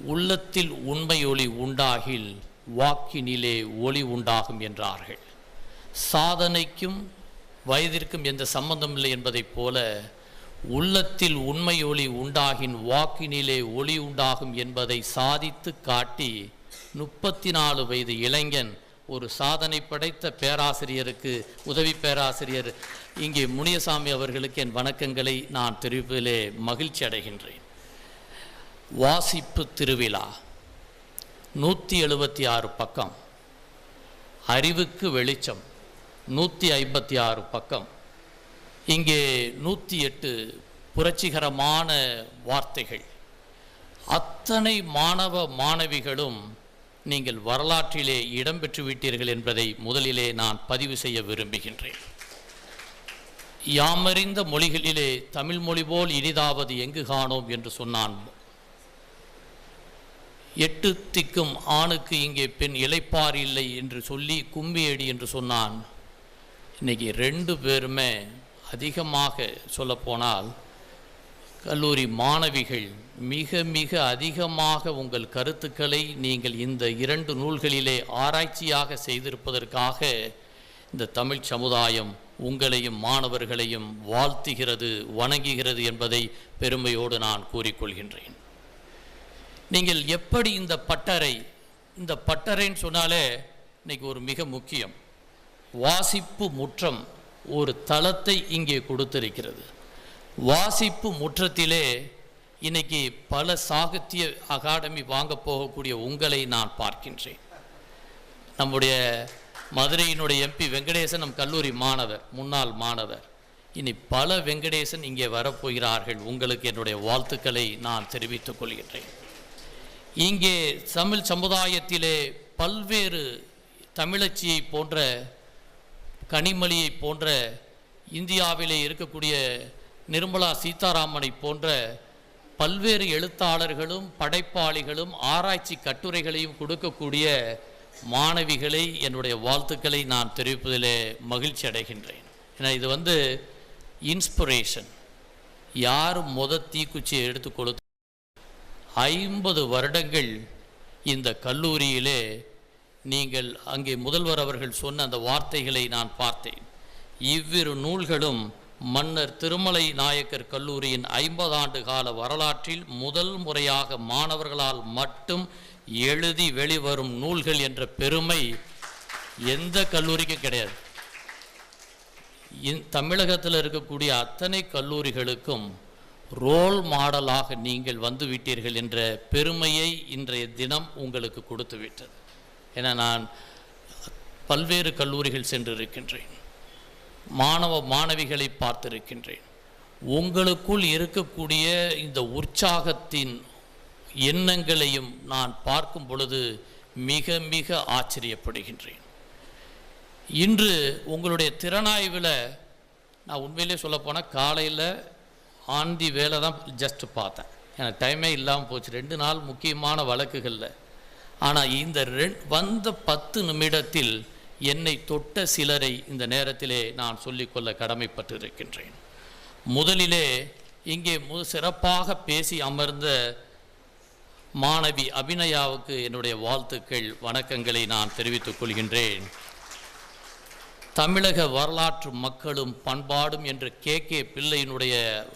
உள்ளத்தில் உண்மை ஒளி உண்டாகில் வாக்கினிலே ஒளி உண்டாகும் என்றார்கள். சாதனைக்கும் வயதிற்கும் எந்த சம்பந்தம் இல்லை என்பதைப் போல உள்ளத்தில் உண்மை ஒளி உண்டாகின் வாக்கினிலே ஒளி உண்டாகும் என்பதை சாதித்து காட்டி முப்பத்தி நாலு வயது இளைஞன் ஒரு சாதனை படைத்த பேராசிரியருக்கு உதவி பேராசிரியர் இங்கே முனியசாமி அவர்களுக்கு என் வணக்கங்களை நான் தெரிவிப்பதிலே மகிழ்ச்சி அடைகின்றேன். வாசிப்பு திருவிழா. நூற்றி எழுபத்தி ஆறு பக்கம். அறிவுக்கு வெளிச்சம். நூற்றி ஐம்பத்தி ஆறு பக்கம். இங்கே நூற்றி எட்டு புரட்சிகரமான வார்த்தைகள். அத்தனை மாணவ மாணவிகளும் நீங்கள் வரலாற்றிலே இடம்பெற்று விட்டீர்கள் என்பதை முதலிலே நான் பதிவு செய்ய விரும்புகின்றேன். யாமறிந்த மொழிகளிலே தமிழ் மொழி போல் இனிதாவது எங்கு காணோம் என்று சொன்னான் எட்டு திக்கும் ஆணுக்கு இங்கே பெண் இளைப்பார் இல்லை என்று சொல்லி கும்பியடி என்று சொன்னான். இன்னைக்கு ரெண்டு பேருமே அதிகமாக சொல்லப்போனால் கல்லூரி மாணவிகள் மிக மிக அதிகமாக உங்கள் கருத்துக்களை நீங்கள் இந்த இரண்டு நூல்களிலே ஆராய்ச்சியாக செய்திருப்பதற்காக இந்த தமிழ் சமுதாயம் உங்களையும் மாணவர்களையும் வாழ்த்துகிறது வணங்குகிறது என்பதை பெருமையோடு நான் கூறிக்கொள்கின்றேன். நீங்கள் எப்படி இந்த பட்டறை இந்த பட்டறைன்னு சொன்னாலே இன்னைக்கு ஒரு மிக முக்கியம். வாசிப்பு முற்றம் ஒரு தளத்தை இங்கே கொடுத்திருக்கிறது. வாசிப்பு முற்றத்திலே இன்னைக்கு பல சாகித்ய அகாடமி வாங்க போகக்கூடிய உங்களை நான் பார்க்கின்றேன். நம்முடைய மதுரையினுடைய எம்பி வெங்கடேசன் நம் கல்லூரி மாணவர் முன்னாள் மாணவர். இனி பல வெங்கடேசன் இங்கே வரப்போகிறார்கள். உங்களுக்கு என்னுடைய வாழ்த்துக்களை நான் தெரிவித்துக் கொள்கின்றேன். இங்கே தமிழ் சமுதாயத்திலே பல்வேறு தமிழச்சியை போன்ற கனிமொழியை போன்ற இந்தியாவிலே இருக்கக்கூடிய நிர்மலா சீதாராமனை போன்ற பல்வேறு எழுத்தாளர்களும் படைப்பாளிகளும் ஆராய்ச்சி கட்டுரைகளையும் கொடுக்கக்கூடிய மாணவிகளை என்னுடைய வாழ்த்துக்களை நான் தெரிவிப்பதிலே மகிழ்ச்சி அடைகின்றேன். ஏன்னா இது வந்து இன்ஸ்பிரேஷன். யார் முத தீக்குச்சியை எடுத்து கொடுத்து ஐம்பது வருடங்கள் இந்த கல்லூரியிலே நீங்கள் அங்கே முதல்வர் அவர்கள் சொன்ன அந்த வார்த்தைகளை நான் பார்த்தேன். இவ்விரு நூல்களும் மன்னர் திருமலை நாயக்கர் கல்லூரியின் ஐம்பது ஆண்டு கால வரலாற்றில் முதல் முறையாக மாணவர்களால் மட்டும் எழுதி வெளிவரும் நூல்கள் என்ற பெருமை எந்த கல்லூரிக்கும் கிடையாது. இந் தமிழகத்தில் இருக்கக்கூடிய அத்தனை கல்லூரிகளுக்கும் ரோல் மாடலாக நீங்கள் வந்து விட்டீர்கள் என்ற பெருமையை இன்றைய தினம் உங்களுக்கு கொடுத்து விட்டது. என நான் பல்வேறு கல்லூரிகள் சென்றிருக்கின்றேன். மாணவ மாணவிகளை பார்த்திருக்கின்றேன். உங்களுக்குள் இருக்கக்கூடிய இந்த உற்சாகத்தின் எண்ணங்களையும் நான் பார்க்கும் பொழுது மிக மிக ஆச்சரியப்படுகின்றேன். இன்று உங்களுடைய திறனாய்வில் நான் உண்மையிலே சொல்லப்போனால் காலையில் ஆந்தி வேலை தான் ஜஸ்ட் பார்த்தேன். எனக்கு டைமே இல்லாமல் போச்சு. ரெண்டு நாள் முக்கியமான வழக்குகளில். ஆனால் இந்த ரெண் வந்த பத்து நிமிடத்தில் என்னை தொட்ட சிலரை இந்த நேரத்திலே நான் சொல்லிக்கொள்ள கடமைப்பட்டிருக்கின்றேன். முதலிலே இங்கே மு சிறப்பாக பேசி அமர்ந்த மாணவி அபிநயாவுக்கு என்னுடைய வாழ்த்துக்கள் வணக்கங்களை நான் தெரிவித்துக் கொள்கின்றேன். தமிழக வரலாற்று மக்களும் பண்பாடும் என்ற கே. கே. பிள்ளையினுடைய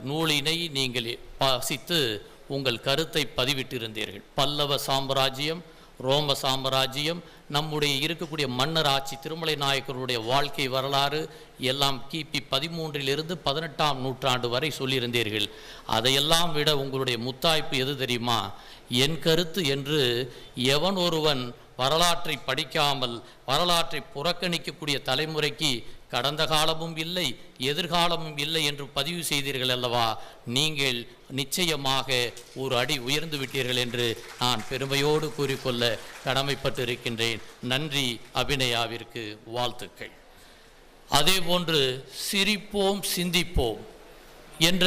நூலினை நீங்கள் வாசித்து உங்கள் கருத்தை பதிவிட்டிருந்தீர்கள். பல்லவ சாம்ராஜ்யம் ரோம சாம்ராஜ்யம் நம்முடைய இருக்கக்கூடிய மன்னர் ஆட்சி திருமலை நாயக்கருடைய வாழ்க்கை வரலாறு எல்லாம் கிபி பதிமூன்றிலிருந்து பதினெட்டாம் நூற்றாண்டு வரை சொல்லியிருந்தீர்கள். அதையெல்லாம் விட உங்களுடைய முத்தாய்ப்பு எது தெரியுமா? என் கருத்து என்று எவன் ஒருவன் வரலாற்றை படிக்காமல் வரலாற்றை புறக்கணிக்கக்கூடிய தலைமுறைக்கு கடந்த காலமும் இல்லை எதிர்காலமும் இல்லை என்று பதிவு செய்தீர்கள் அல்லவா? நீங்கள் நிச்சயமாக ஒரு அடி உயர்ந்து விட்டீர்கள் என்று நான் பெருமையோடு கூறிக்கொள்ள கடமைப்பட்டிருக்கின்றேன். நன்றி அபிநயாவிற்கு வாழ்த்துக்கள். அதேபோன்று சிரிப்போம் சிந்திப்போம் என்ற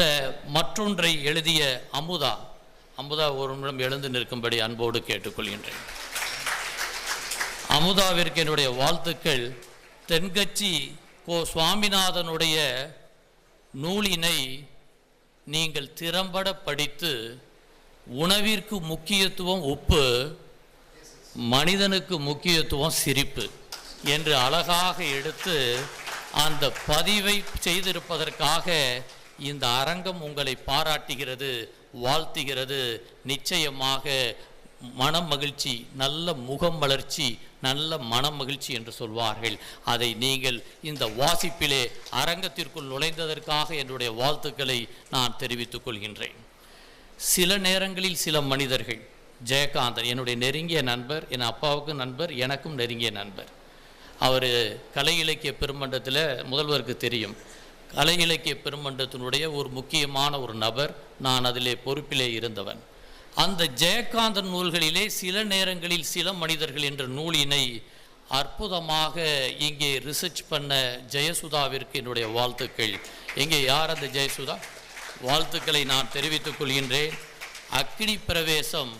மற்றொன்றை எழுதிய அமுதா அமுதா ஒரு நிமிடம் எழுந்து நிற்கும்படி அன்போடு கேட்டுக்கொள்கின்றேன். அமுதாவிற்கு என்னுடைய வாழ்த்துக்கள். தென்கட்சி கோ சுவாமிநாதனுடைய நூலினை நீங்கள் திறம்பட படித்து உணவிற்கு முக்கியத்துவம் உப்பு மனிதனுக்கு முக்கியத்துவம் சிரிப்பு என்று அழகாக எடுத்து அந்த பதிவை செய்திருப்பதற்காக இந்த அரங்கம் உங்களை பாராட்டுகிறது வாழ்த்துகிறது. நிச்சயமாக மன மகிழ்ச்சி நல்ல முகம் வளர்ச்சி நல்ல மன மகிழ்ச்சி என்று சொல்வார்கள். அதை நீங்கள் இந்த வாசிப்பிலே அரங்கத்திற்குள் நுழைந்ததற்காக என்னுடைய வாழ்த்துக்களை நான் தெரிவித்துக் கொள்கின்றேன். சில நேரங்களில் சில மனிதர்கள் ஜெயகாந்தன் என்னுடைய நெருங்கிய நண்பர் என் அப்பாவுக்கும் நண்பர் எனக்கும் நெருங்கிய நண்பர். அவர் கலை இலக்கிய பெருமன்றத்தில் முதல்வருக்கு தெரியும். கலை இலக்கிய பெருமன்றத்தினுடைய ஒரு முக்கியமான ஒரு நபர் நான் அதிலே பொறுப்பிலே இருந்தவன். அந்த ஜெயகாந்தன் நூல்களிலே சில நேரங்களில் சில மனிதர்கள் என்ற நூலினை அற்புதமாக இங்கே ரிசர்ச் பண்ண ஜெயசுதாவிற்கு என்னுடைய வாழ்த்துக்கள். இங்கே யார் அந்த ஜெயசுதா? வாழ்த்துக்களை நான் தெரிவித்துக் கொள்கின்றேன். அக்னி பிரவேசம்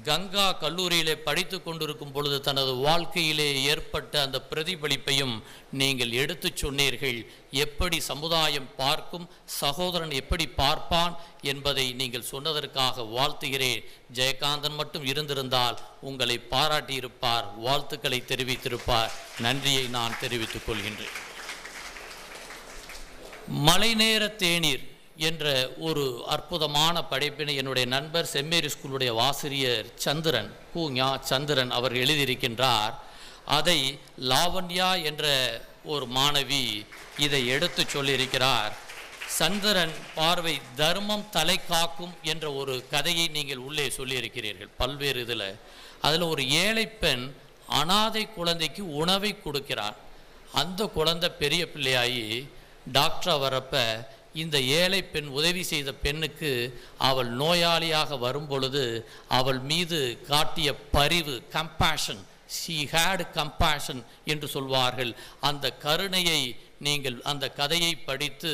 கங்கா கல்லூரியிலே படித்து கொண்டிருக்கும் பொழுது தனது வாழ்க்கையிலே ஏற்பட்ட அந்த பிரதிபலிப்பையும் நீங்கள் எடுத்துச் சொன்னீர்கள். எப்படி சமுதாயம் பார்க்கும் சகோதரன் எப்படி பார்ப்பான் என்பதை நீங்கள் சொன்னதற்காக வாழ்த்துகிறேன். ஜெயகாந்தன் மட்டும் இருந்திருந்தால் உங்களை பாராட்டியிருப்பார் வாழ்த்துக்களை தெரிவித்திருப்பார். நன்றியை நான் தெரிவித்துக் கொள்கின்றேன். மலைநேர தேநீர். என்ற ஒரு அற்புதமான படைப்பினை என்னுடைய நண்பர் செம்மேரி ஸ்கூலுடைய ஆசிரியர் சந்திரன் கு ஞா சந்திரன் அவர் எழுதியிருக்கின்றார். அதை லாவண்யா என்ற ஒரு மாணவி இதை எடுத்து சொல்லியிருக்கிறார். சந்திரன் பார்வை தர்மம் தலை காக்கும் என்ற ஒரு கதையை நீங்கள் உள்ளே சொல்லியிருக்கிறீர்கள் பல்வேறு இதில். அதில் ஒரு ஏழை பெண் அனாதை குழந்தைக்கு உணவை கொடுக்கிறார். அந்த குழந்தை பெரிய பிள்ளையாகி டாக்டரா வரப்போ இந்த ஏழை பெண் உதவி செய்த பெண்ணுக்கு அவள் நோயாளியாக வரும்பொழுது அவள் மீது காட்டிய பரிவு கம்பேஷன் ஷீ ஹேட் கம்பேஷன் என்று சொல்வார்கள். அந்த கருணையை நீங்கள் அந்த கதையை படித்து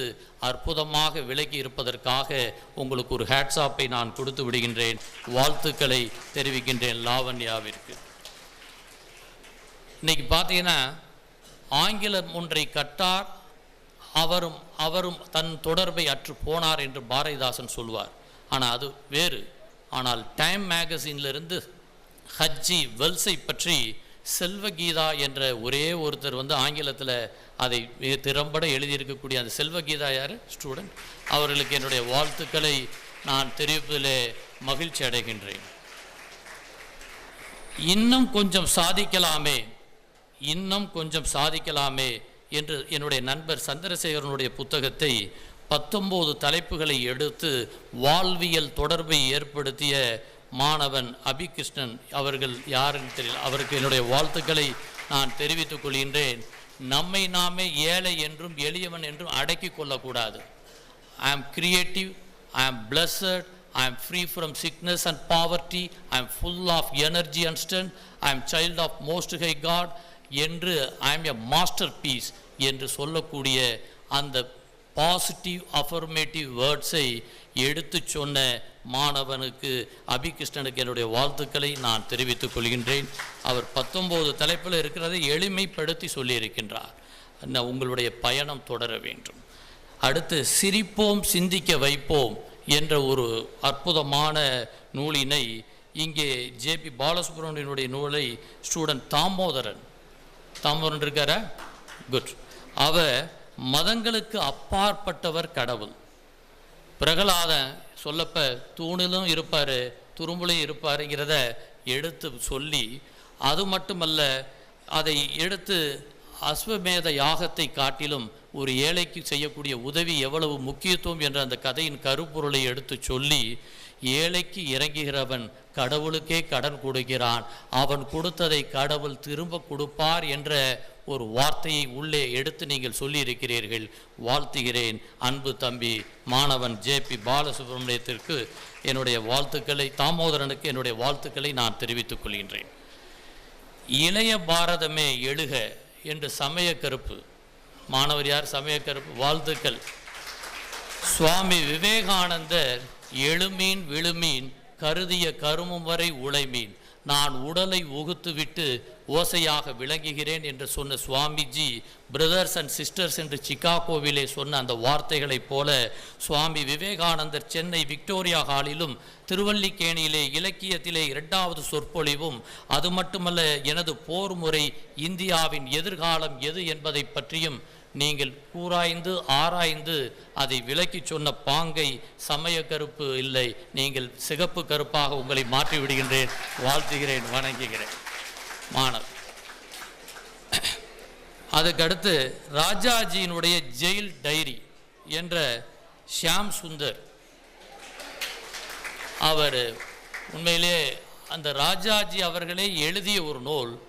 அற்புதமாக விலகி இருப்பதற்காக உங்களுக்கு ஒரு ஹேட்ஸாப்பை நான் கொடுத்து விடுகின்றேன். வாழ்த்துக்களை தெரிவிக்கின்றேன் லாவண்யாவிற்கு. இன்னைக்கு பார்த்தீங்கன்னா ஆங்கிலம் ஒன்றை கட்டார் அவரும் அவரும் தன் தொடர்பை அற்று போனார் என்று பாரதிதாசன் சொல்வார் ஆனால் அது வேறு. ஆனால் டைம் மேகசின்லேருந்து ஹஜ்ஜி வெல்ஸை பற்றி செல்வகீதா என்ற ஒரே ஒருத்தர் வந்து ஆங்கிலத்தில் அதை மிக திறம்பட எழுதியிருக்கக்கூடிய அந்த செல்வகீதா யார்? ஸ்டூடெண்ட் அவர்களுக்கு என்னுடைய வாழ்த்துக்களை நான் தெரிவிப்பதிலே மகிழ்ச்சி அடைகின்றேன். இன்னும் கொஞ்சம் சாதிக்கலாமே. இன்னும் கொஞ்சம் சாதிக்கலாமே. என்று என்னுடைய நண்பர் சந்திரசேகரனுடைய புத்தகத்தை பத்தொம்போது தலைப்புகளை எடுத்து வாழ்வியல் தொடர்பை ஏற்படுத்திய மாணவன் அபிகிருஷ்ணன் அவர்கள் யாருன்னு தெரியல அவருக்கு என்னுடைய வாழ்த்துக்களை நான் தெரிவித்துக் கொள்கின்றேன். நம்மை நாமே ஏழை என்றும் எளியவன் என்றும் அடக்கி கொள்ளக்கூடாது. ஐ ஆம் creative I am blessed I am free from sickness and poverty I am full of energy and strength, I am child of most high God என்று I am a masterpiece என்று சொல்லக்கூடிய அந்த பாசிட்டிவ் அஃபர்மேட்டிவ் வேர்ட்ஸை எடுத்துச் சொன்ன மாணவனுக்கு அபிகிருஷ்ணனுக்கு என்னுடைய வாழ்த்துக்களை நான் தெரிவித்துக் கொள்கின்றேன். அவர் பத்தொம்போது தலைப்பில் இருக்கிறதை எளிமைப்படுத்தி சொல்லியிருக்கின்றார். உங்களுடைய பயணம் தொடர வேண்டும். அடுத்து சிரிப்போம் சிந்திக்க வைப்போம் என்ற ஒரு அற்புதமான நூலினை இங்கே ஜேபி பாலசுப்ரமணியனுடைய நூலை ஸ்டூடெண்ட் தாமோதரன் தாமரன் இருக்காரா? குட் அவர் மதங்களுக்கு அப்பாற்பட்டவர் கடவுள். பிரகலாதன் சொல்லப்ப தூணிலும் இருப்பார் துரும்புலையும் இருப்பாருங்கிறத எடுத்து சொல்லி அது மட்டுமல்ல அதை எடுத்து அஸ்வமேத யாகத்தை காட்டிலும் ஒரு ஏழைக்கு செய்யக்கூடிய உதவி எவ்வளவு முக்கியத்துவம் என்ற அந்த கதையின் கருப்பொருளை எடுத்து சொல்லி ஏழைக்கு இறங்குகிறவன் கடவுளுக்கே கடன் கொடுக்கிறான். அவன் கொடுத்ததை கடவுள் திரும்ப கொடுப்பார் என்ற ஒரு வார்த்தையை உள்ளே எடுத்து நீங்கள் சொல்லியிருக்கிறீர்கள். வாழ்த்துகிறேன் அன்பு தம்பி மாணவன் ஜேபி பாலசுப்ரமணியத்திற்கு என்னுடைய வாழ்த்துக்களை தாமோதரனுக்கு என்னுடைய வாழ்த்துக்களை நான் தெரிவித்துக் கொள்கின்றேன். இளைய பாரதமே எழுக என்று சமய கருப்பு. மாணவர் யார்? சமய கருப்பு. வாழ்த்துக்கள். சுவாமி விவேகானந்தர் எழுமீன் விழுமீன் கருதிய கருமம் வரை உழைமீன். நான் உடலை உகுத்துவிட்டு ஓசையாக விளங்குகிறேன் என்று சொன்ன சுவாமிஜி பிரதர்ஸ் அண்ட் சிஸ்டர்ஸ் என்று சிக்காகோவிலே சொன்ன அந்த வார்த்தைகளைப் போல சுவாமி விவேகானந்தர் சென்னை விக்டோரியா ஹாலிலும் திருவல்லிக்கேணியிலே இலக்கியத்திலே இரண்டாவது சொற்பொழிவும் அது மட்டுமல்ல எனது போர் முறை இந்தியாவின் எதிர்காலம் எது என்பதை பற்றியும் நீங்கள் கூராய்ந்து ஆராய்ந்து அதை விலக்கிச் சொன்ன பாங்கை சமய கருப்பு இல்லை. நீங்கள் சிகப்பு கருப்பாக உங்களை மாற்றி விடுகின்றேன் வாழ்த்துகிறேன் வணங்குகிறேன். மாணவர். அதுக்கடுத்து ராஜாஜியினுடைய ஜெயில் டைரி என்ற ஷியாம் சுந்தர். அவர் உண்மையிலே அந்த ராஜாஜி அவர்களே எழுதிய ஒரு நூல்.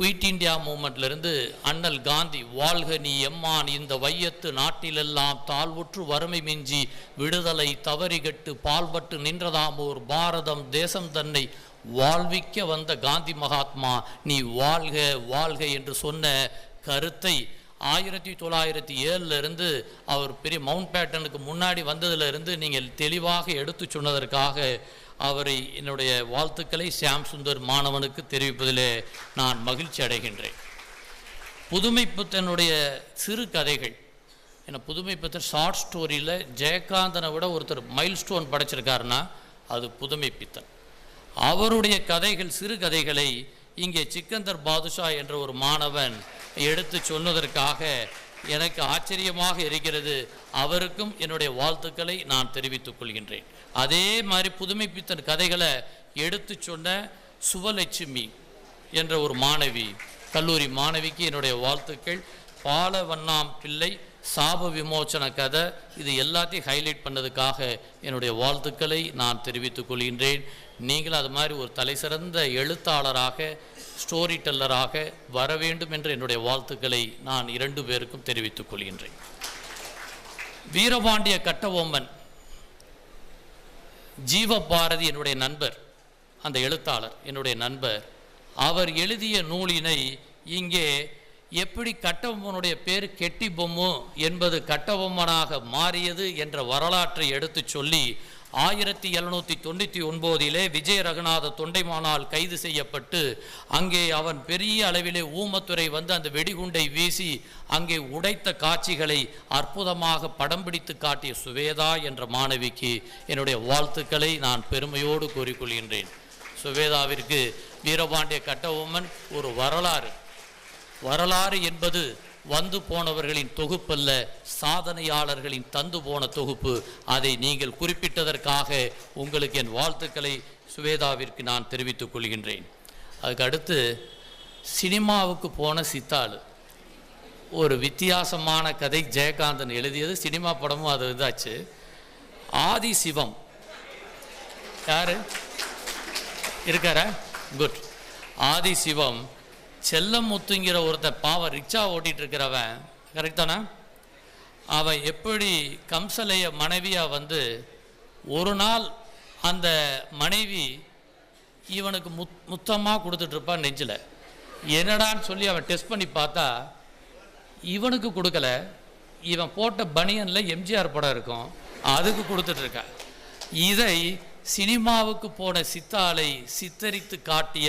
குயிட் இந்தியா மூமெண்ட்லேருந்து அண்ணல் காந்தி வாழ்க நீ எம்மான் இந்த வையத்து நாட்டிலெல்லாம் தாழ்வுற்று வறுமை மிஞ்சி விடுதலை தவறிகட்டு பால்பட்டு நின்றதாம் ஓர் பாரதம் தேசம் தன்னை வாழ்விக்க வந்த காந்தி மகாத்மா நீ வாழ்க வாழ்க என்று சொன்ன கருத்தை ஆயிரத்தி தொள்ளாயிரத்தி ஏழுலேருந்து அவர் பெரிய மவுண்ட் பேட்டனுக்கு முன்னாடி வந்ததுலேருந்து நீங்கள் தெளிவாக எடுத்து சொன்னதற்காக அவரை என்னுடைய வாழ்த்துக்களை சியாம் சுந்தர் மாணவனுக்கு தெரிவிப்பதிலே நான் மகிழ்ச்சி அடைகின்றேன். புதுமை புத்தனுடைய சிறு கதைகள். ஏன்னா புதுமை புத்தன் ஷார்ட் ஸ்டோரியில் ஜெயகாந்தனை விட ஒருத்தர் மைல் ஸ்டோன் படைச்சிருக்காருன்னா அது புதுமை பித்தன் அவருடைய கதைகள் சிறு கதைகளை இங்கே சிக்கந்தர் பாதுஷா என்ற ஒரு மாணவன் எடுத்து சொன்னதற்காக எனக்கு ஆச்சரியமாக இருக்கிறது. அவருக்கும் என்னுடைய வாழ்த்துக்களை நான் தெரிவித்துக் கொள்கின்றேன். அதே மாதிரி புதுமை பித்தன் கதைகளை எடுத்து சொன்ன சுவலட்சுமி என்ற ஒரு மாணவி கல்லூரி மாணவிக்கு என்னுடைய வாழ்த்துக்கள். பாலவண்ணாம் பிள்ளை சாப விமோச்சன கதை. இது எல்லாத்தையும் ஹைலைட் பண்ணதுக்காக என்னுடைய வாழ்த்துக்களை நான் தெரிவித்துக் கொள்கின்றேன். நீங்கள் அது மாதிரி ஒரு தலைசிறந்த எழுத்தாளராக ஸ்டோரி டெல்லராக வர வேண்டும் என்ற என்னுடைய வாழ்த்துக்களை நான் இரண்டு பேருக்கும் தெரிவித்துக் கொள்கின்றேன். வீரபாண்டிய கட்டபொம்மன் ஜீவபாரதி என்னுடைய நண்பர் அந்த எழுத்தாளர் என்னுடைய நண்பர் அவர் எழுதிய நூலினை இங்கே எப்படி கட்டபொம்மனுடைய பேர் கெட்டி பொம்மு என்பது கட்டபொம்மனாக மாறியது என்ற வரலாற்றை எடுத்துச் சொல்லி ஆயிரத்தி எழுநூற்றி தொண்ணூற்றி ஒன்பதிலே விஜய ரகுநாத தொண்டைமானால் கைது செய்யப்பட்டு அங்கே அவன் பெரிய அளவிலே ஊமத்துறை வந்து அந்த வெடிகுண்டை வீசி அங்கே உடைத்த காட்சிகளை அற்புதமாக படம் பிடித்து காட்டிய சுவேதா என்ற மாணவிக்கு என்னுடைய வாழ்த்துக்களை நான் பெருமையோடு கூறிக்கொள்கின்றேன். சுவேதாவிற்கு வீரபாண்டிய கட்டபொம்மன் ஒரு வரலாறு. வரலாறு என்பது வந்து போனவர்களின் தொகுப்பல்ல சாதனையாளர்களின் தந்து போன தொகுப்பு. அதை நீங்கள் குறிப்பிட்டதற்காக உங்களுக்கு என் வாழ்த்துக்களை சுவேதாவிற்கு நான் தெரிவித்துக் கொள்கின்றேன். அதுக்கு அடுத்து சினிமாவுக்கு போன சித்தாள். ஒரு வித்தியாசமான கதை ஜெயகாந்தன் எழுதியது சினிமா படமும் அது இதாச்சு. ஆதி சிவம். யார்? இருக்காரா? குட். ஆதி சிவம் செல்லமுத்துங்கிற ஒருத்தன் பாவம் ரிக்ஷா ஓட்டிட்டு இருக்கிறவன் கரெக்ட் தானே? அவன் எப்படி கம்சலைய மனைவியாக வந்து ஒரு நாள் அந்த மனைவி இவனுக்கு முத் முத்தமாக கொடுத்துட்ருப்பான் நெஞ்சில். என்னடான்னு சொல்லி அவன் டெஸ்ட் பண்ணி பார்த்தா இவனுக்கு கொடுக்கல. இவன் போட்ட பனியனில் எம்ஜிஆர் படம் இருக்கும் அதுக்கு கொடுத்துட்ருக்கான் இதை சினிமாவுக்கு போன சித்தாளை சித்தரித்து காட்டிய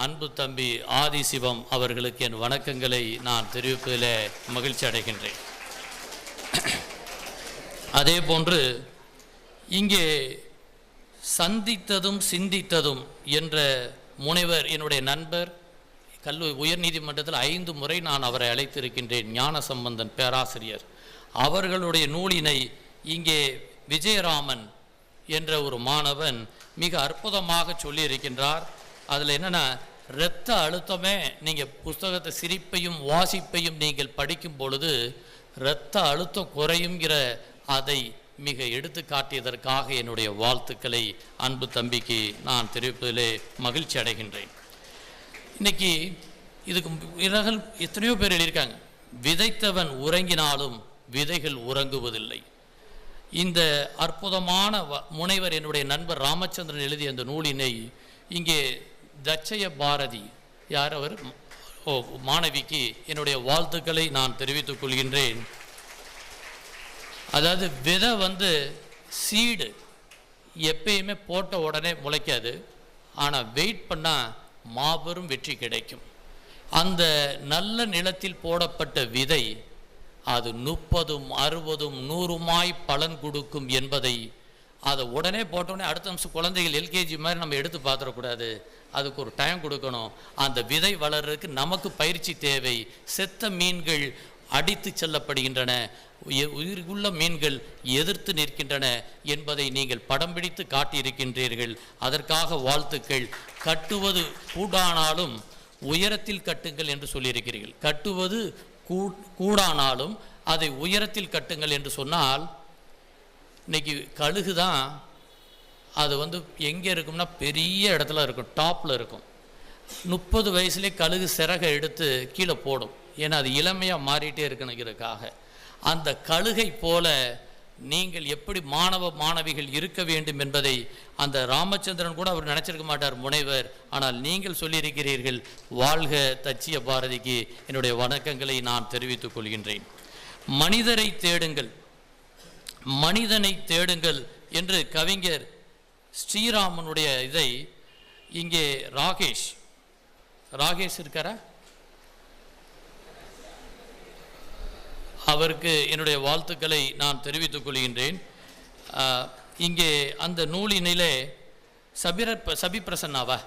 அன்பு தம்பி ஆதிசிவம் அவர்களுக்கு என் வணக்கங்களை நான் தெரிவிப்பதில் மகிழ்ச்சி அடைகின்றேன். அதே போன்று இங்கே சந்தித்ததும் சிந்தித்ததும் என்ற முனைவர் என்னுடைய நண்பர் கல்லூரி உயர்நீதிமன்றத்தில் ஐந்து முறை நான் அவரை அழைத்திருக்கின்றேன் ஞான சம்பந்தன் பேராசிரியர். அவர்களுடைய நூலினை இங்கே விஜயராமன் என்ற ஒரு மாணவன் மிக அற்புதமாக சொல்லியிருக்கின்றார். அதில் என்னென்னா இரத்த அழுத்தமே நீங்கள் புஸ்தகத்தை சிரிப்பையும் வாசிப்பையும் நீங்கள் படிக்கும் பொழுது இரத்த அழுத்தம் குறையுங்கிற அதை மிக எடுத்து காட்டியதற்காக என்னுடைய வாழ்த்துக்களை அன்பு தம்பிக்கு நான் தெரிவிப்பதிலே மகிழ்ச்சி அடைகின்றேன். இன்னைக்கு இதுக்கு இரகல் எத்தனையோ பேர் எழுதியிருக்காங்க. விதைத்தவன் உறங்கினாலும் விதைகள் உறங்குவதில்லை. இந்த அற்புதமான வ- முனைவர் என்னுடைய நண்பர் ராமச்சந்திரன் எழுதிய அந்த நூலினை இங்கே தட்சய பாரதி யார் அவர்? ஓ மாணவிக்கு என்னுடைய வாழ்த்துக்களை நான் தெரிவித்துக் கொள்கின்றேன். அதாவது விதை வந்து சீடு எப்பயுமே போட்ட உடனே முளைக்காது. ஆனால் வெயிட் பண்ணால் மாபெரும் வெற்றி கிடைக்கும். அந்த நல்ல நிலத்தில் போடப்பட்ட விதை அது முப்பதும் அறுபதும் நூறுமாய் பலன் கொடுக்கும் என்பதை அதை உடனே போட்டோடனே அடுத்த நிமிஷம் குழந்தைகள் எல்கேஜி மாதிரி நம்ம எடுத்து பார்த்துடக்கூடாது. அதுக்கு ஒரு டைம் கொடுக்கணும். அந்த விதை வளர்றதுக்கு நமக்கு பயிற்சி தேவை. செத்த மீன்கள் அடித்து செல்லப்படுகின்றன. உயிருக்குள்ள மீன்கள் எதிர்த்து நிற்கின்றன என்பதை நீங்கள் படம் பிடித்து காட்டியிருக்கின்றீர்கள். அதற்காக வாழ்த்துக்கள். கட்டுவது கூடானாலும் உயரத்தில் கட்டுங்கள் என்று சொல்லியிருக்கிறீர்கள். கட்டுவது கூ- கூடானாலும் அதை உயரத்தில் கட்டுங்கள் என்று சொன்னால் இன்னைக்கு கழுகு தான் அது வந்து எங்கே இருக்கும்னா பெரிய இடத்துல இருக்கும் டாப்பில் இருக்கும். முப்பது வயசுலேயே கழுகு சிறகை எடுத்து கீழே போடும். ஏன்னா அது இளமையாக மாறிட்டே இருக்கணுங்கிறதுக்காக. அந்த கழுகை போல நீங்கள் எப்படி மாணவ மாணவிகள் இருக்க வேண்டும் என்பதை அந்த ராமச்சந்திரன் கூட அவர் நினச்சிருக்க மாட்டார் முனைவர். ஆனால் நீங்கள் சொல்லியிருக்கிறீர்கள் வாழ்க தச்சிய பாரதிக்கு என்னுடைய வணக்கங்களை நான் தெரிவித்துக் கொள்கின்றேன். மனிதரை தேடுங்கள். மனிதனை தேடுங்கள் என்று கவிஞர் ஸ்ரீராமனுடைய இதை இங்கே ராகேஷ் ராகேஷ் இருக்காரா? அவருக்கு என்னுடைய வாழ்த்துக்களை நான் தெரிவித்துக் கொள்கின்றேன். இங்கே அந்த நூலினிலே சபிர சபி பிரசன்னாவா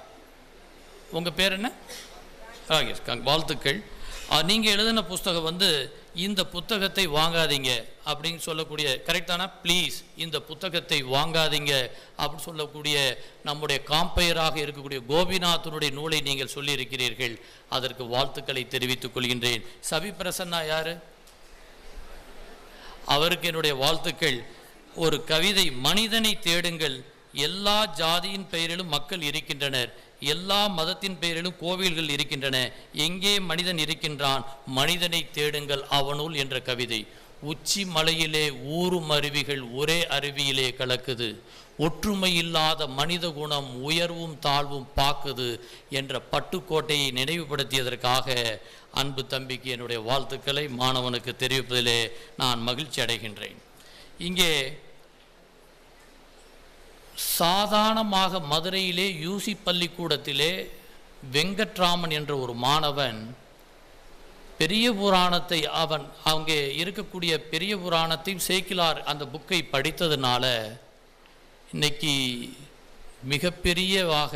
உங்கள் பேர் என்ன? ராகேஷ் கங் வாழ்த்துக்கள். நீங்கள் எழுதின புஸ்தகம் வந்து இந்த புத்தகத்தை வாங்காதீங்க அப்படின்னு சொல்லக்கூடிய கரெக்டான ப்ளீஸ் இந்த புத்தகத்தை வாங்காதீங்க அப்படின்னு சொல்லக்கூடிய நம்முடைய காம்பையராக இருக்கக்கூடிய கோபிநாத்தனுடைய நூலை நீங்கள் சொல்லியிருக்கிறீர்கள். அதற்கு வாழ்த்துக்களை தெரிவித்துக் கொள்கின்றேன். சபி பிரசன்னா யாரு? அவருக்கு என்னுடைய வாழ்த்துக்கள். ஒரு கவிதை மனிதனை தேடுங்கள். எல்லா ஜாதியின் பெயரிலும் மக்கள் இருக்கின்றனர். எல்லா மதத்தின் பெயரிலும் கோவில்கள் இருக்கின்றன. எங்கே மனிதன் இருக்கின்றான்? மனிதனை தேடுங்கள் அவனுள் என்ற கவிதை. உச்சி மலையிலே ஊறும் அருவிகள் ஒரே அருவியிலே கலக்குது. ஒற்றுமை இல்லாத மனித குணம் உயர்வும் தாழ்வும் பாக்குது என்ற பட்டுக்கோட்டையை நினைவுபடுத்தியதற்காக அன்பு தம்பிக்கு என்னுடைய வாழ்த்துக்களை மாணவனுக்கு தெரிவிப்பதிலே நான் மகிழ்ச்சி அடைகின்றேன். இங்கே சாதாரணமாக மதுரையிலே யூசி பள்ளிக்கூடத்திலே வெங்கட்ராமன் என்ற ஒரு மாணவன் பெரிய புராணத்தை அவன் அங்கே இருக்கக்கூடிய பெரிய புராணத்தையும் சேக்கிலார் அந்த புக்கை படித்ததுனால இன்னைக்கு மிகப்பெரியவாக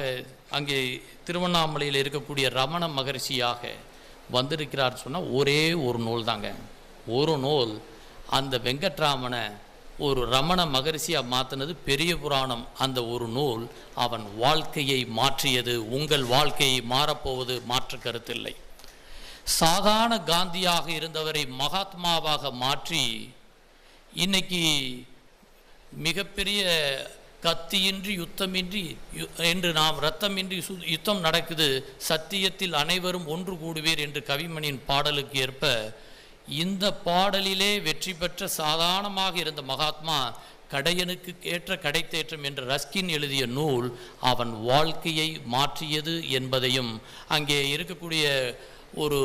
அங்கே திருவண்ணாமலையில் இருக்கக்கூடிய ரமண மகரிஷியாக வந்திருக்கிறார் சொன்னால் ஒரே ஒரு நூல் தாங்க ஒரு நூல் அந்த வெங்கட்ராமனை ஒரு ரமண மகரிஷியாக மாற்றினது பெரிய புராணம். அந்த ஒரு நூல் அவன் வாழ்க்கையை மாற்றியது. உங்கள் வாழ்க்கையை மாறப்போவது மாற்று கருத்தில்லை. சாதாரண காந்தியாக இருந்தவரை மகாத்மாவாக மாற்றி இன்னைக்கு மிகப்பெரிய கத்தியின்றி யுத்தமின்றி யு- என்று நாம் ரத்தமின்றி சு- யுத்தம் நடக்குது. சத்தியத்தில் அனைவரும் ஒன்று கூடுவேர் என்று கவிமணியின் பாடலுக்கு ஏற்ப இந்த பாடலிலே வெற்றி பெற்ற சாதாரணமாக இருந்த மகாத்மா கடையனுக்கு ஏற்ற கடைத்தேற்றம் என்ற ரஸ்கின் எழுதிய நூல் அவன் வாழ்க்கையை மாற்றியது என்பதையும் அங்கே இருக்கக்கூடிய ஒரு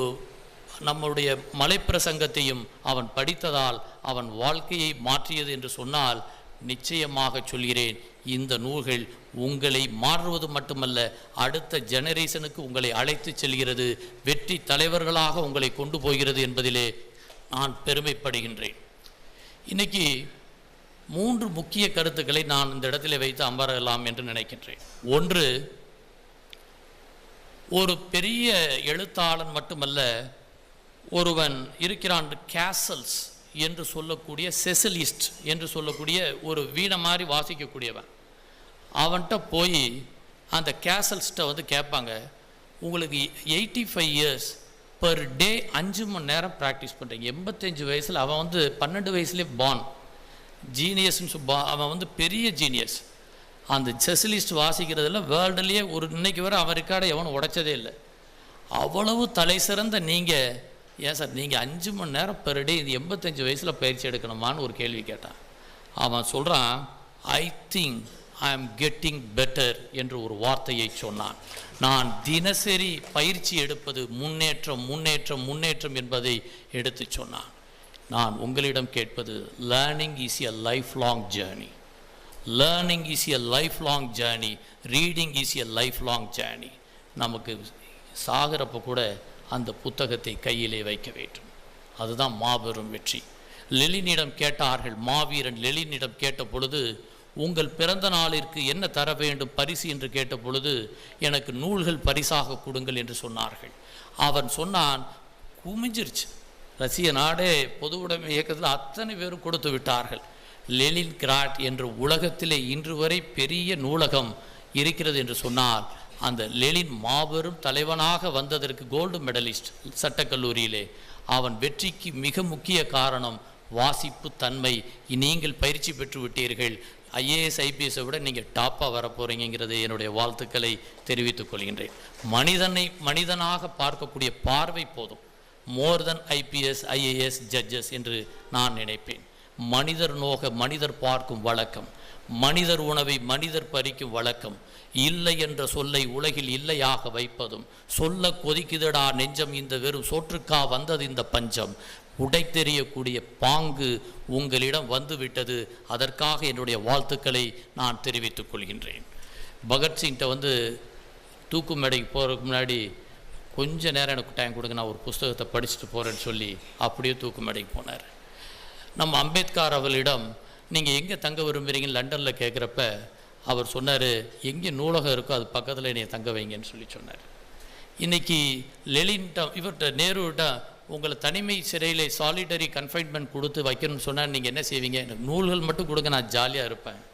நம்முடைய மலைப்பிரசங்கத்தையும் அவன் படித்ததால் அவன் வாழ்க்கையை மாற்றியது என்று சொன்னால் நிச்சயமாக சொல்கிறேன் இந்த நூல்கள் உங்களை மாற்றுவது மட்டுமல்ல அடுத்த ஜெனரேஷனுக்கு உங்களை அழைத்து செல்கிறது வெற்றி தலைவர்களாக உங்களை கொண்டு போகிறது என்பதிலே நான் பெருமைப்படுகின்றேன். இன்றைக்கி மூன்று முக்கிய கருத்துக்களை நான் இந்த இடத்துல வைத்து அமரலாம் என்று நினைக்கின்றேன். ஒன்று ஒரு பெரிய எழுத்தாளன் மட்டுமல்ல ஒருவன் இருக்கிறான் கேசல்ஸ் என்று சொல்லக்கூடிய செசலிஸ்ட் என்று சொல்லக்கூடிய ஒரு வீணை மாதிரி வாசிக்கக்கூடியவன். அவன்கிட்ட போய் அந்த கேசல்ஸ்ட்டை வந்து கேட்பாங்க உங்களுக்கு eighty five years per day அஞ்சு மணி நேரம் ப்ராக்டிஸ் பண்ணுறீங்க எண்பத்தஞ்சு வயசில் அவன் வந்து பன்னெண்டு வயசுலேயே பான் ஜீனியஸ்னு சொல்பா அவன் வந்து பெரிய ஜீனியஸ் அந்த செஸ்லிஸ்ட் வாசிக்கிறதுல வேர்ல்டுலேயே ஒரு இன்னைக்கு வரை அவன் ரெக்கார்டை எவனும் உடைச்சதே இல்லை. அவ்வளவு தலை சிறந்த நீங்கள் ஏன் சார் நீங்கள் அஞ்சு மணி நேரம் பெர் டே இது எண்பத்தஞ்சு வயசில் பயிற்சி எடுக்கணுமான்னு ஒரு கேள்வி கேட்டான். அவன் சொல்கிறான் I think I am getting better என்று ஒரு வார்த்தையை சொன்னான். நான் தினசரி பயிற்சி எடுப்பது முன்னேற்றம் முன்னேற்றம் முன்னேற்றம் என்பதை எடுத்துச் சொன்னான். நான் உங்களிடம் கேட்பது learning is a lifelong journey learning is a lifelong journey reading is a lifelong journey நமக்கு சாகிறப்ப கூட அந்த புத்தகத்தை கையிலே வைக்க வேண்டும். அதுதான் மாபெரும் வெற்றி. லெலினிடம் கேட்டார்கள் மாவீரன் லெலினிடம் கேட்ட பொழுது உங்கள் பிறந்த நாளிற்கு என்ன தர வேண்டும் பரிசு என்று கேட்ட பொழுது எனக்கு நூல்கள் பரிசாக கொடுங்கள் என்று சொன்னார்கள். அவன் சொன்னான் குமிஞ்சிருச்சு. ரஷ்ய நாடே பொது உடைமை இயக்கத்தில் அத்தனை பேரும் கொடுத்து விட்டார்கள். லெலின் கிராட் என்ற உலகத்திலே இன்று வரை பெரிய நூலகம் இருக்கிறது என்று சொன்னால் அந்த லெலின் மாபெரும் தலைவனாக வந்ததற்கு கோல்டு மெடலிஸ்ட் சட்டக்கல்லூரியிலே அவன் வெற்றிக்கு மிக முக்கிய காரணம் வாசிப்பு தன்மை. நீங்கள் பயிற்சி பெற்று விட்டீர்கள். ஐஏஎஸ் ஐபிஎஸை விட நீங்கள் டாப்பாக வரப்போகிறீங்கிறது என்னுடைய வாழ்த்துக்களை தெரிவித்துக் கொள்கின்றேன். மனிதனை மனிதனாக பார்க்கக்கூடிய பார்வை போதும். More than IPS IAS judges என்று நான் நினைப்பேன். மனிதர் நோக மனிதர் பார்க்கும் வழக்கம். மனிதர் உணவை மனிதர் பறிக்கும் வழக்கம். இல்லை என்ற சொல்லை உலகில் இல்லையாக வைப்பதும். சொல்ல கொதிக்குதடா நெஞ்சம் இந்த வெறும் சோற்றுக்கா வந்தது இந்த பஞ்சம். உடைத்தெறியக்கூடிய பாங்கு உங்களிடம் வந்துவிட்டது. அதற்காக என்னுடைய வாழ்த்துக்களை நான் தெரிவித்துக் கொள்கின்றேன். பகத்சிங்கிட்ட வந்து தூக்கு மேடைக்கு போகிறதுக்கு முன்னாடி கொஞ்ச நேரம் எனக்கு டைம் கொடுங்க நான் ஒரு புஸ்தகத்தை படிச்சுட்டு போகிறேன்னு சொல்லி அப்படியே தூக்கு மேடைக்கு போனார். நம்ம அம்பேத்கர் அவர்களிடம் நீங்கள் எங்கே தங்க விரும்புகிறீங்கன்னு லண்டனில் கேட்குறப்ப அவர் சொன்னார் எங்கே நூலகம் இருக்கோ அது பக்கத்தில் என்னை தங்க வைங்கன்னு சொல்லி சொன்னார். இன்றைக்கி லெலின்ட்ட இவர்கிட்ட நேருகிட்ட உங்களை தனிமை சிறையில் சாலிடரி கன்ஃபைன்மெண்ட் கொடுத்து வைக்கணும்னு சொன்னால் நீங்கள் என்ன செய்வீங்க? எனக்கு நூல்கள் மட்டும் கொடுங்க நான் ஜாலியாக இருப்பேன்.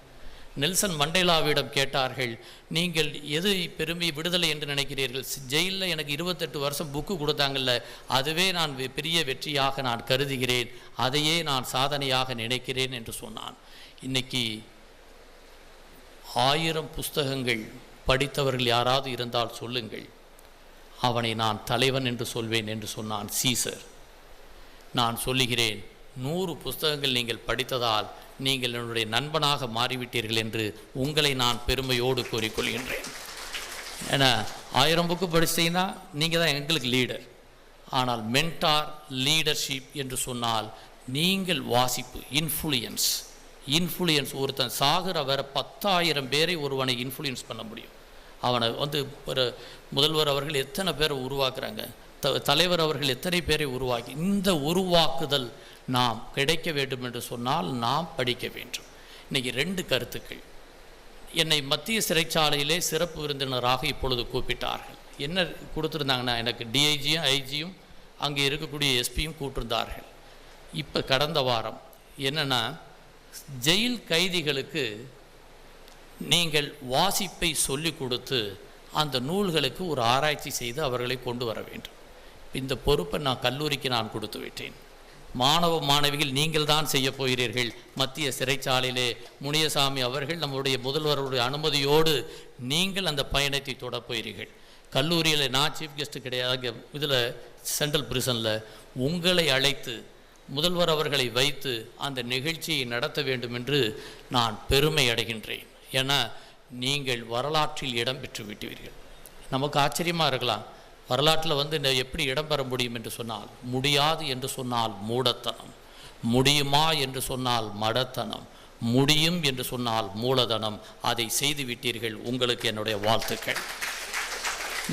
நெல்சன் மண்டேலாவிடம் கேட்டார்கள் நீங்கள் எது பெருமை விடுதலை என்று நினைக்கிறீர்கள்? ஜெயிலில் எனக்கு இருபத்தெட்டு வருஷம் புக்கு கொடுத்தாங்கல்ல அதுவே நான் வெ- பெரிய வெற்றியாக நான் கருதுகிறேன். அதையே நான் சாதனையாக நினைக்கிறேன் என்று சொன்னான். இன்னைக்கு ஆயிரம் புஸ்தகங்கள் படித்தவர்கள் யாராவது இருந்தால் சொல்லுங்கள். அவனை நான் தலைவன் என்று சொல்வேன் என்று சொன்னான் சீசர். நான் சொல்லுகிறேன் நூறு புஸ்தகங்கள் நீங்கள் படித்ததால் நீங்கள் என்னுடைய நண்பனாக மாறிவிட்டீர்கள் என்று உங்களை நான் பெருமையோடு கூறிக்கொள்கின்றேன். ஏன்னா ஆயிரம் புக்கு படிச்சீங்கன்னா நீங்கள் தான் எங்களுக்கு லீடர் ஆனால் மென்டார் லீடர்ஷிப் என்று சொன்னால் நீங்கள் வாசிப்பு இன்ஃப்ளூயன்ஸ் இன்ஃப்ளூயன்ஸ் ஒருத்தன் சாகிற வர பத்தாயிரம் பேரை ஒருவனை இன்ஃப்ளூயன்ஸ் பண்ண முடியும். அவனை வந்து ஒரு முதல்வர் அவர்கள் எத்தனை பேரை உருவாக்குறாங்க? த தலைவர் அவர்கள் எத்தனை பேரை உருவாக்கி இந்த உருவாக்குதல் நாம் கிடைக்க வேண்டும் என்று சொன்னால் நாம் படிக்க வேண்டும். இன்றைக்கி ரெண்டு கருத்துக்கள். என்னை மத்திய சிறைச்சாலையிலே சிறப்பு விருந்தினராக இப்பொழுது கூப்பிட்டார்கள். என்ன கொடுத்துருந்தாங்கன்னா எனக்கு டிஐஜியும் ஐஜியும் அங்கே இருக்கக்கூடிய எஸ்பியும் கூட்டிருந்தார்கள். இப்போ கடந்த வாரம் என்னென்னா ஜெயில் கைதிகளுக்கு நீங்கள் வாசிப்பை சொல்லிக் கொடுத்து அந்த நூல்களுக்கு ஒரு ஆராய்ச்சி செய்து அவர்களை கொண்டு வர வேண்டும். இந்த பொறுப்பை நான் கல்லூரிக்கு நான் கொடுத்து விட்டேன். மாணவ மாணவிகள் நீங்கள் தான் செய்ய போகிறீர்கள். மத்திய சிறைச்சாலையிலே முனியசாமி அவர்கள் நம்முடைய முதல்வருடைய அனுமதியோடு நீங்கள் அந்த பயணத்தை தொடப்போகிறீர்கள் கல்லூரியில் நான் சீஃப் கெஸ்ட்டு கிடையாது. இதில் சென்ட்ரல் பிரிசனில் உங்களை அழைத்து முதல்வர் அவர்களை வைத்து அந்த நிகழ்ச்சியை நடத்த வேண்டும் என்று நான் பெருமை அடைகின்றேன். ஏன்னா நீங்கள் வரலாற்றில் இடம் பெற்று விட்டீர்கள். நமக்கு ஆச்சரியமாக இருக்கலாம். வரலாற்றில் வந்து இந்த எப்படி இடம்பெற முடியும் என்று சொன்னால் முடியாது என்று சொன்னால் மூடத்தனம் முடியுமா என்று சொன்னால் மடத்தனம் முடியும் என்று சொன்னால் மூலதனம். அதை செய்து விட்டீர்கள் உங்களுக்கு என்னுடைய வாழ்த்துக்கள்.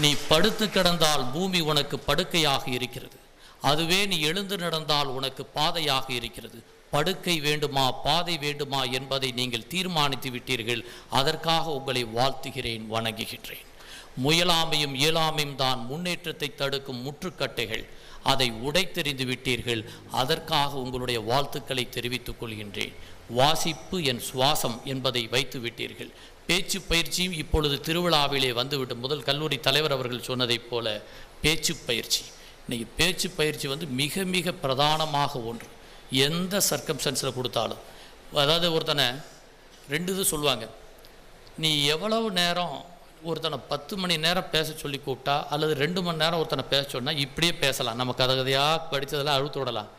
நீ படுத்து கிடந்தால் பூமி உனக்கு படுக்கையாக இருக்கிறது. அதுவே நீ எழுந்து நடந்தால் உனக்கு பாதையாக இருக்கிறது. படுக்கை வேண்டுமா பாதை வேண்டுமா என்பதை நீங்கள் தீர்மானித்து விட்டீர்கள். அதற்காக உங்களை வாழ்த்துகிறேன் வணங்குகின்றேன். முயலாமையும் இயலாமையும் தான் முன்னேற்றத்தை தடுக்கும் முற்றுக்கட்டைகள். அதை உடைத்தெறிந்து விட்டீர்கள். அதற்காக உங்களுடைய வாழ்த்துக்களை தெரிவித்துக் கொள்கின்றேன். வாசிப்பு என் சுவாசம் என்பதை வைத்து விட்டீர்கள். பேச்சு பயிற்சியும் இப்பொழுது திருவிழாவிலே வந்துவிட்டு முதல் கல்லூரி தலைவர் அவர்கள் சொன்னதைப் போல பேச்சு பயிற்சி. இன்றைக்கி பேச்சு பயிற்சி வந்து மிக மிக பிரதானமாக ஒன்று. எந்த சர்க்கம்ஸ்டன்ஸில் கொடுத்தாலும். அதாவது ஒருத்தனை ரெண்டு இது சொல்லுவாங்க. நீ எவ்வளவு நேரம் ஒருத்தனை பத்து மணி நேரம் பேச சொல்லி கூப்பிட்டா அல்லது ரெண்டு மணி நேரம் ஒருத்தனை பேச சொன்னால் இப்படியே பேசலாம். நம்ம கதை கதையாக படித்ததெல்லாம் அழுத்து விடலாம்.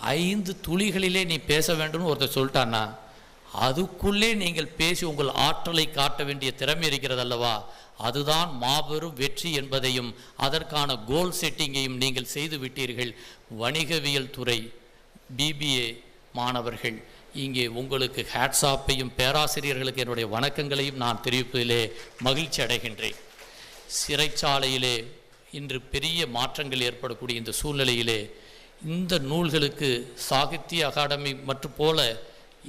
ஐந்து துளிகளிலே நீ பேச வேண்டும்னு ஒருத்தர் சொல்லிட்டான்னா அதுக்குள்ளே நீங்கள் பேசி உங்கள் ஆற்றலை காட்ட வேண்டிய திறமை இருக்கிறது அல்லவா? அதுதான் மாபெரும் வெற்றி என்பதையும் அதற்கான கோல் செட்டிங்கையும் நீங்கள் செய்து விட்டீர்கள். வணிகவியல் துறை பிபிஏ மாணவர்கள் இங்கே உங்களுக்கு ஹேட்ஸாப்பையும் பேராசிரியர்களுக்கு என்னுடைய வணக்கங்களையும் நான் தெரிவிப்பதிலே மகிழ்ச்சி அடைகின்றேன். சிறைச்சாலையிலே இன்று பெரிய மாற்றங்கள் ஏற்படக்கூடிய இந்த சூழ்நிலையிலே இந்த நூல்களுக்கு சாகித்ய அகாடமி மற்றும் போல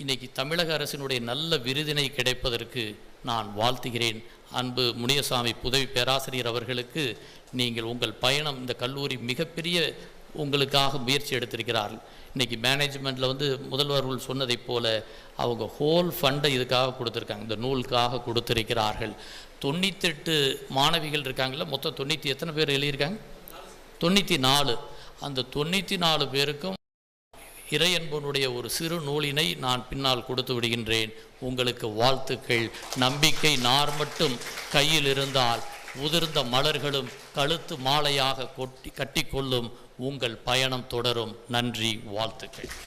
இன்றைக்கி தமிழக அரசினுடைய நல்ல விருதினை கிடைப்பதற்கு நான் வாழ்த்துகிறேன். அன்பு முனியசாமி புதவி பேராசிரியர் அவர்களுக்கு நீங்கள் உங்கள் பயணம் இந்த கல்லூரி மிகப்பெரிய உங்களுக்காக முயற்சி எடுத்திருக்கிறார்கள். இன்றைக்கி மேனேஜ்மெண்ட்டில் வந்து முதல்வர்கள் சொன்னதைப் போல அவங்க ஹோல் ஃபண்டை இதுக்காக கொடுத்துருக்காங்க. இந்த நூலுக்காக கொடுத்திருக்கிறார்கள். தொண்ணூத்தெட்டு மாணவிகள் இருக்காங்கல்ல மொத்தம் தொண்ணூற்றி எத்தனை பேர் எழுதியிருக்காங்க? தொண்ணூற்றி நாலு. அந்த தொண்ணூற்றி நாலு பேருக்கும் இறையன்பனுடைய ஒரு சிறு நூலினை நான் பின்னால் கொடுத்து விடுகின்றேன். உங்களுக்கு வாழ்த்துக்கள். நம்பிக்கை நார் மட்டும் கையில் இருந்தால் உதிர்ந்த மலர்களும் கழுத்து மாலையாக கொட்டி கட்டிக்கொள்ளும் உங்கள் பயணம் தொடரும். நன்றி வாழ்த்துக்கள்.